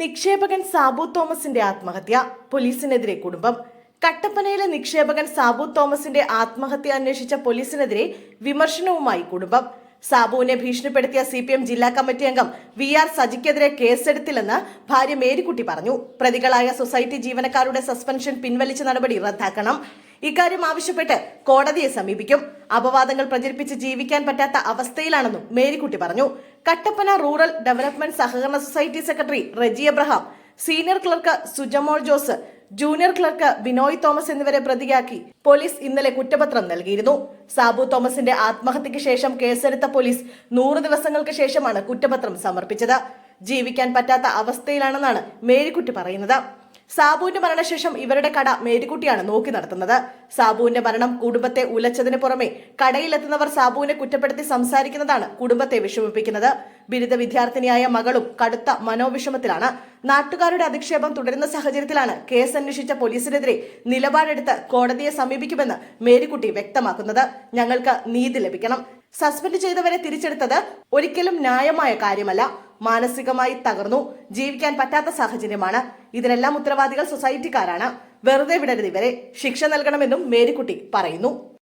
നിക്ഷേപകൻ സാബു തോമസിന്റെ ആത്മഹത്യ പോലീസിനെതിരെ കുടുംബം. കട്ടപ്പനയിലെ നിക്ഷേപകൻ സാബു തോമസിന്റെ ആത്മഹത്യ അന്വേഷിച്ച പോലീസിനെതിരെ വിമർശനവുമായി കുടുംബം. സാബുവിനെ ഭീഷണിപ്പെടുത്തിയ സി പി എം ജില്ലാ കമ്മിറ്റി അംഗം വി ആർ സജിക്കെതിരെ കേസെടുത്തില്ലെന്ന് ഭാര്യ മേരിക്കുട്ടി പറഞ്ഞു. പ്രതികളായ സൊസൈറ്റി ജീവനക്കാരുടെ സസ്പെൻഷൻ പിൻവലിച്ച നടപടി റദ്ദാക്കണം. ഇക്കാര്യം ആവശ്യപ്പെട്ട് കോടതിയെ സമീപിക്കും. അപവാദങ്ങൾ പ്രചരിപ്പിച്ച് ജീവിക്കാൻ പറ്റാത്ത അവസ്ഥയിലാണെന്നും മേരിക്കുട്ടി പറഞ്ഞു. കട്ടപ്പന റൂറൽ ഡെവലപ്മെന്റ് സഹകരണ society secretary Reji Abraham senior clerk Sujamol Jose junior clerk Binoy Thomas എന്നിവരെ പ്രതിയാക്കി പോലീസ് ഇന്നലെ കുറ്റപത്രം നൽകിയിരുന്നു. സാബു തോമസിന്റെ ആത്മഹത്യയ്ക്ക് ശേഷം കേസെടുത്ത പോലീസ് നൂറ് ദിവസങ്ങൾക്ക് ശേഷമാണ് കുറ്റപത്രം സമർപ്പിച്ചത്. ജീവിക്കാൻ പറ്റാത്ത അവസ്ഥയിലാണെന്നാണ് മേരിക്കുട്ടി പറയുന്നത്. സാബുവിന്റെ മരണശേഷം ഇവരുടെ കട മേരിക്കുട്ടിയാണ് നോക്കി നടത്തുന്നത്. സാബുവിന്റെ മരണം കുടുംബത്തെ ഉലച്ചതിന് പുറമെ കടയിലെത്തുന്നവർ സാബുവിനെ കുറ്റപ്പെടുത്തി സംസാരിക്കുന്നതാണ് കുടുംബത്തെ വിഷമിപ്പിക്കുന്നത്. ബിരുദ വിദ്യാർത്ഥിനിയായ മകളും കടുത്ത മനോവിഷമത്തിലാണ്. നാട്ടുകാരുടെ അധിക്ഷേപം തുടരുന്ന സാഹചര്യത്തിലാണ് കേസ് അന്വേഷിച്ച പോലീസിനെതിരെ നിലപാടെടുത്ത് കോടതിയെ സമീപിക്കുമെന്ന് മേരിക്കുട്ടി വ്യക്തമാക്കുന്നത്. ഞങ്ങൾക്ക് നീതി ലഭിക്കണം. സസ്പെൻഡ് ചെയ്തവരെ തിരിച്ചെടുത്തത് ഒരിക്കലും ന്യായമായ കാര്യമല്ല. മാനസികമായി തകർന്നു. ജീവിക്കാൻ പറ്റാത്ത സാഹചര്യമാണ്. ഇതിനെല്ലാം ഉത്തരവാദികൾ സൊസൈറ്റിക്കാരാണ് വെറുതെ വിടരുത് ഇവരെ. ശിക്ഷ നൽകണമെന്നും മേരിക്കുട്ടി പറയുന്നു.